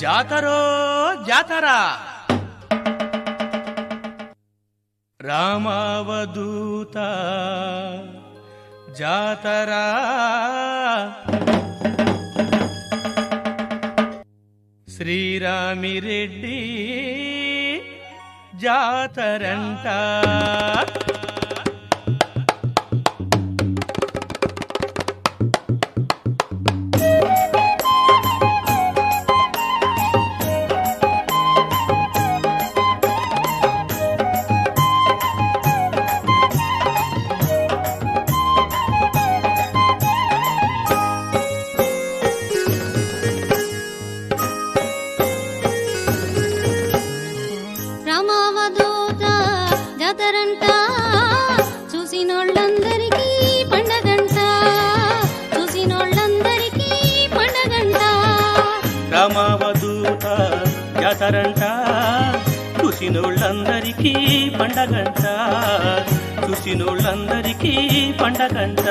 జాతరో జాతర. రామావధూత జాతరా. శ్రీరామిరెడ్డి జాతరంట. రామావధూత జాతరంట. చూసినోళ్ళందరికీ పండగంట. చూసినోళ్ళందరికీ పండగంట. రామావధూత జాతరంట. చూసినోళ్ళందరికీ పండగంట. చూసినోళ్ళందరికీ పండగంట.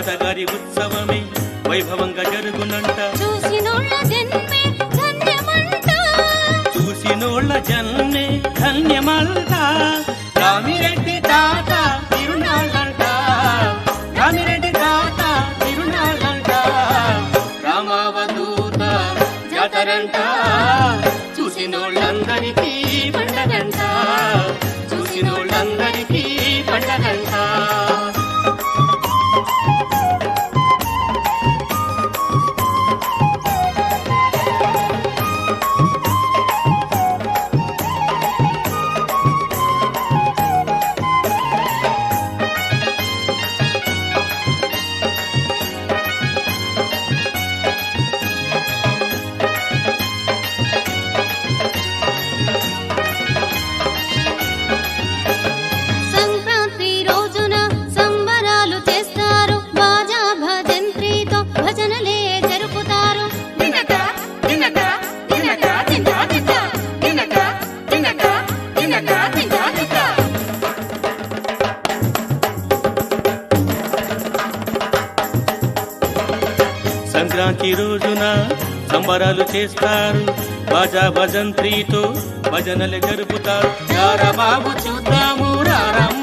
తాతగారి ఉత్సవమే వైభవంగా జరుగునంట. చూసినోళ్ళ జన్మే ధన్యమంట. రామిరెడ్డి తాత సంక్రాంతి రోజున సంబరాలు చేస్తారు. బాజా భజంత్రీతో భజనలు జరుపుతారు. రారా బాబు చూద్దాము రారాము